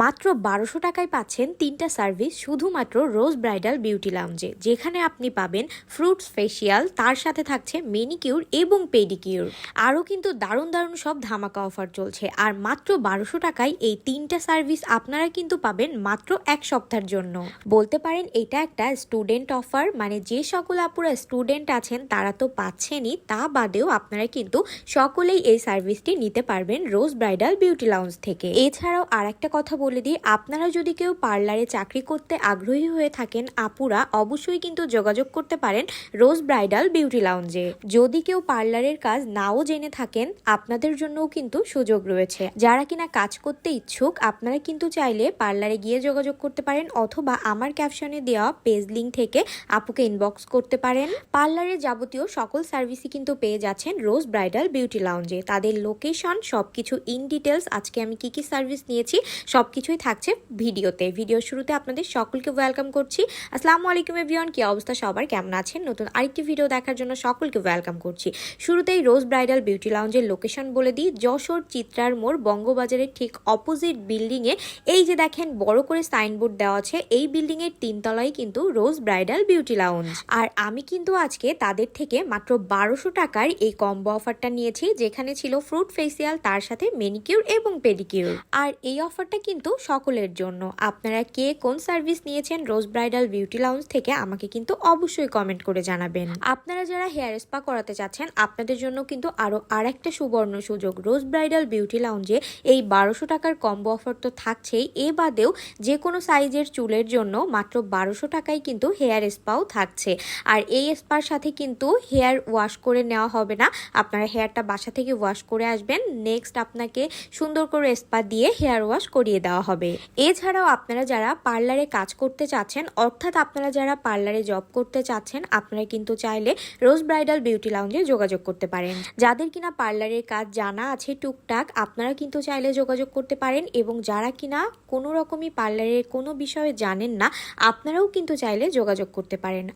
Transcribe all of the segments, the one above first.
মাত্র বারোশো টাকায় পাচ্ছেন তিনটা সার্ভিস, শুধুমাত্র রোজ ব্রাইডাল বিউটি লাউঞ্জে, যেখানে আপনি পাবেন ফ্রুটস ফেসিয়াল, তার সাথে থাকছে মেনিকিউর এবং পেডিকিউর। আরও কিন্তু দারুণ দারুণ সব ধামাকা অফার চলছে। আর মাত্র বারোশো টাকায় এই তিনটা সার্ভিস আপনারা কিন্তু পাবেন মাত্র এক সপ্তাহের জন্য। বলতে পারেন এটা একটা স্টুডেন্ট অফার মানে যে সকল আপুরা স্টুডেন্ট আছেন, তারা তো পাচ্ছেনই, তা বাদেও আপনারা কিন্তু সকলেই এই সার্ভিসটি নিতে পারবেন রোজ ব্রাইডাল বিউটি লাউঞ্জ থেকে। এছাড়াও আর একটা কথা বলে দিই, আপনারা যদি কেউ পার্লারে চাকরি করতে আগ্রহী হয়ে থাকেন, আপুরা অবশ্যই কিন্তু যোগাযোগ করতে পারেন রোজ ব্রাইডাল বিউটি লাউঞ্জে। যদি কেউ পার্লারের কাজ নাও জেনে থাকেন, আপনাদের জন্যও কিন্তু সুযোগ রয়েছে। যারা কিনা কাজ করতে ইচ্ছুক, আপনারা কিন্তু চাইলে পার্লারে গিয়ে যোগাযোগ করতে পারেন অথবা আমার ক্যাপশনে দেওয়া পেজ লিঙ্ক থেকে আপুকে ইনবক্স করতে পারেন। পার্লারের যাবতীয় সকল সার্ভিসই কিন্তু পেয়ে যাচ্ছেন রোজ ব্রাইডাল বিউটি লাউঞ্জে। তাদের লোকেশন সবকিছু ইন ডিটেলস আজকে আমি কি কি সার্ভিস নিয়েছি সবকিছুই থাকছে ভিডিওতে। ভিডিও শুরুতে আপনাদের সকলকে ওয়েলকাম করছি। আসসালামু আলাইকুম এভরিওয়ান কি অবস্থা সবার? কেমন আছেন? নতুন আরেকটি ভিডিও দেখার জন্য সকলকে ওয়েলকাম করছি। শুরুতেই রোজ ব্রাইডাল বিউটি লাউঞ্জের লোকেশন বলে দিই। যশোর চিত্রার মোড়, বঙ্গবাজারের ঠিক অপোজিট বিল্ডিংয়ে এই যে দেখেন, বড় করে সাইনবোর্ড দেওয়া আছে। এই বিল্ডিংয়ের তিনতলায় কিন্তু রোজ ব্রাইডাল বিউটি লাউঞ্জ আর আমি কিন্তু আজকে তাদের থেকে মাত্র বারোশো টাকার এই কম্বো অফারটা নিয়েছি, যেখানে ছিল ফ্রুট ফেসিয়াল তার সাথে মেনিকিউর এবং পেডিকিউর আর এই অফারটা কিন্তু সকলের জন্য। আপনারা কে কোন সার্ভিস নিয়েছেন রোজ ব্রাইডাল বিউটি লাউঞ্জ থেকে আমাকে কিন্তু অবশ্যই কমেন্ট করে জানাবেন। আপনারা যারা হেয়ার স্পা করাতে চাচ্ছেন, আপনাদের জন্য কিন্তু আরও আর একটা সুবর্ণ সুযোগ। রোজ ব্রাইডাল বিউটি লাউঞ্জে এই বারোশো টাকার কম্বো অফার তো থাকছেই। এ বাদেও যে কোনো সাইজের চুলের জন্য মাত্র বারোশো টাকায় কিন্তু হেয়ার স্পাও থাকছে। আর এই স্পার সাথে কিন্তু হেয়ার ওয়াশ করে নেওয়া হবে না। আপনারা হেয়ারটা বাসা থেকে ওয়াশ করে আসবেন। নেক্সট আপনাকে সুন্দর করে স্পা দিয়ে হেয়ার ওয়াশ করিয়ে দেওয়া হবে। এছাড়াও আপনারা যারা পার্লারে কাজ করতে চাচ্ছেন, অর্থাৎ আপনারা যারা পার্লারে জব করতে চাচ্ছেন, আপনারা কিন্তু চাইলে রোজ ব্রাইডাল বিউটি লাউঞ্জে যোগাযোগ করতে পারেন। যাদের কিনা পার্লারের কাজ জানা আছে টুকটাক, আপনারা কিন্তু চাইলে যোগাযোগ করতে পারেন এবং যারা কিনা কোনো রকমই পার্লারের কোনো বিষয়ে জানেন না, আপনারাও কিন্তু চাইলে যোগাযোগ করতে পারেন।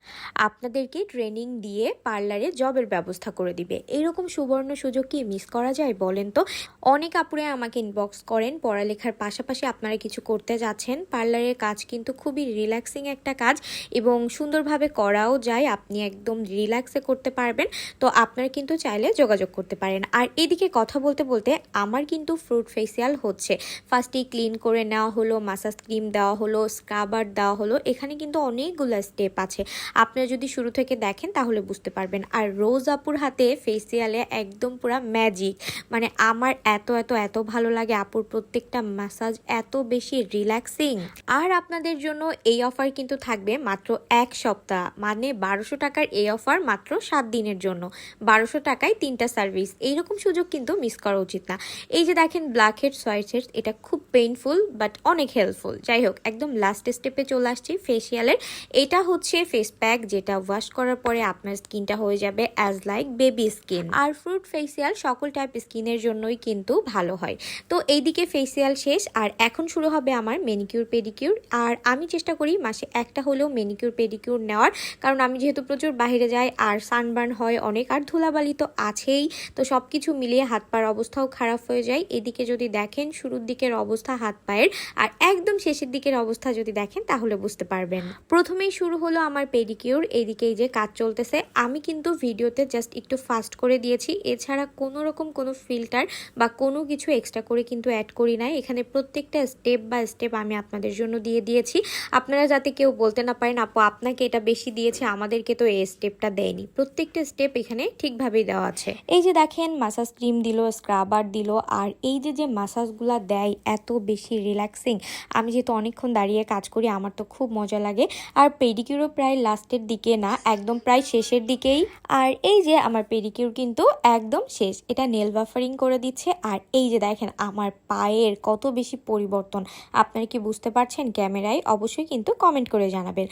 আপনাদেরকে ট্রেনিং দিয়ে পার্লারে জবের ব্যবস্থা করে দিবে। এইরকম সুবর্ণ সুযোগ কি মিস করা যায় বলেন তো? অনেক আপুরে আমাকে ইনবক্স করেন, পড়ালেখার পাশাপাশি আপনারা কিছু করতে যাচ্ছেন। পার্লারের কাজ কিন্তু খুবই রিল্যাক্সিং একটা কাজ এবং সুন্দরভাবে করাও যায়। আপনি একদম রিল্যাক্সে করতে পারবেন। তো আপনারা কিন্তু চাইলে যোগাযোগ করতে পারেন। আর এদিকে কথা বলতে বলতে আমার কিন্তু ফ্রুট ফেসিয়াল হচ্ছে। ফার্স্টেই ক্লিন করে নেওয়া হলো মাসাজ ক্রিম দেওয়া হলো স্ক্রাবার দেওয়া হলো। এখানে কিন্তু অনেকগুলো স্টেপ আছে। আপনারা যদি শুরু থেকে দেখেন তাহলে বুঝতে পারবেন। আর রোজ আপুর হাতে ফেসিয়ালে একদম পুরা ম্যাজিক মানে আমার এত এত এত ভালো লাগে আপুর প্রত্যেকটা ম্যাসাজ এত বেশি রিল্যাক্সিং আর আপনাদের জন্য এই অফার কিন্তু থাকবে মাত্র এক সপ্তাহ মানে বারোশো টাকার এই অফার মাত্র সাত দিনের জন্য। বারোশো টাকায় তিনটা সার্ভিস এইরকম সুযোগ কিন্তু মিস করা উচিত না। এই যে দেখেন ব্ল্যাক হেড সোয়াইট হেড এটা খুব পেইনফুল বাট অনেক হেল্পফুল যাই হোক, একদম লাস্ট স্টেপে চলে আসছি ফেসিয়ালের এটা হচ্ছে ফেস প্যাক যেটা ওয়াশ করার পরে আপনার স্কিনটা হয়ে যাবে অ্যাজ লাইক বেবি স্কিন আর ফ্রুট ফেসিয়াল সকল টাইপ স্কিনের জন্যই কিন্তু ভালো হয়। তো এইদিকে ফেসিয়াল শেষ আর এখন শুরু হবে আমার মেনিকিউর পেডিকিউর আর আমি চেষ্টা করি মাসে একটা হলেও মেনিকিউর পেডিকিউর নেওয়ার। কারণ আমি যেহেতু প্রচুর বাইরে যাই আর সানবার্ন হয় অনেক, আর ধুলাবালি তো আছেই, তো সব কিছু মিলিয়ে হাত পায়ের অবস্থাও খারাপ হয়ে যায়। এদিকে যদি দেখেন শুরুর দিকের অবস্থা হাত পায়ের, আর একদম শেষের দিকের অবস্থা যদি দেখেন তাহলে বুঝতে পারবেন। প্রথমেই শুরু হলো আমার পেডিকিউর এইদিকে এই যে কাজ চলতেছে। আমি কিন্তু ভিডিওতে জাস্ট একটু ফাস্ট করে দিয়েছি। এছাড়া কোনো রকম কোনো ফিল্টার বা কোনো কিছু এক্সট্রা করে কিন্তু অ্যাড করি নাই। এখানে প্রত্যেকটা স্টেপ বাই স্টেপ আমি আপনাদের জন্য দিয়ে দিয়েছি। আপনারা যাতে কেউ বলতে না পারেন, আপু, আপনাকে এটা বেশি দিয়েছে, আমাদেরকে তো এই স্টেপটা দেয়নি। প্রত্যেকটা স্টেপ এখানে ঠিকভাবেই দেওয়া আছে। এই যে দেখেন মাসাজ ক্রিম দিল স্ক্রাবার দিল, আর এই যে যে মাসাজগুলো দেয়, এত বেশি রিল্যাক্সিং আমি যেহেতু অনেকক্ষণ দাঁড়িয়ে কাজ করি, আমার তো খুব মজা লাগে। আর পেডিকিউরও প্রায় লাস্টের দিকে না, একদম প্রায় শেষের দিকেই। আর এই যে, আমার পেডিকিউর কিন্তু একদম শেষ। এটা নেল বাফারিং করে দিচ্ছে। আর এই যে, দেখেন, আমার পায়ের কত বেশি পরিবর্তন। আপনারা কি বুঝতে পারছেন? ক্যামেরায় অবশ্যই কিন্তু কমেন্ট করে জানাবেন।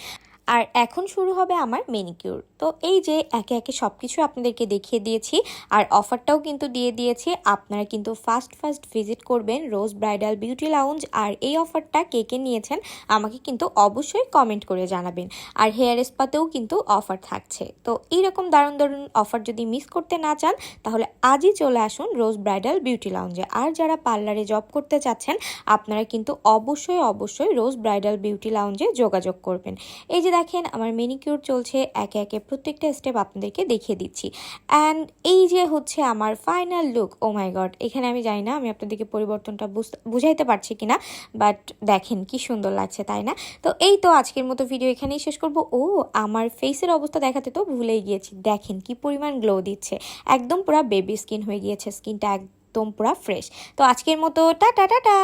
আর এখন শুরু হবে আমার মেনিকিউর তো এই যে একে একে সব কিছু আপনাদেরকে দেখিয়ে দিয়েছি, আর অফারটাও কিন্তু দিয়ে দিয়েছি। আপনারা কিন্তু ফার্স্ট ফার্স্ট ভিজিট করবেন রোজ ব্রাইডাল বিউটি লাউঞ্জ আর এই অফারটা কে কে নিয়েছেন আমাকে কিন্তু অবশ্যই কমেন্ট করে জানাবেন। আর হেয়ার স্পাতেও কিন্তু অফার থাকছে। তো এইরকম দারুণ দারুণ অফার যদি মিস করতে না চান, তাহলে আজই চলে আসুন রোজ ব্রাইডাল বিউটি লাউঞ্জে আর যারা পার্লারে জব করতে চাচ্ছেন, আপনারা কিন্তু অবশ্যই অবশ্যই রোজ ব্রাইডাল বিউটি লাউঞ্জে যোগাযোগ করবেন। এই যে দেখেন, আমার মেনিকিউর চলছে, একে একে প্রত্যেকটা স্টেপ আপনাদেরকে দেখিয়ে দিচ্ছি। অ্যান্ড এই যে হচ্ছে আমার final look oh my god এখানে আমি জানি না, আমি আপনাদেরকে পরিবর্তনটা বুঝাইতে পারছি কিনা বাট দেখেন কি সুন্দর লাগছে, তাই না? তো এই তো আজকের মতো ভিডিও এখানেই শেষ করব। ও, আমার ফেসের অবস্থা দেখাতে তো ভুলেই গিয়েছি। দেখেন কি পরিমাণ গ্লো দিচ্ছে। একদম পুরা বেবি স্কিন হয়ে গিয়েছে স্কিনটা একদম পুরা ফ্রেশ তো আজকের মতো, টা টাটা টাটা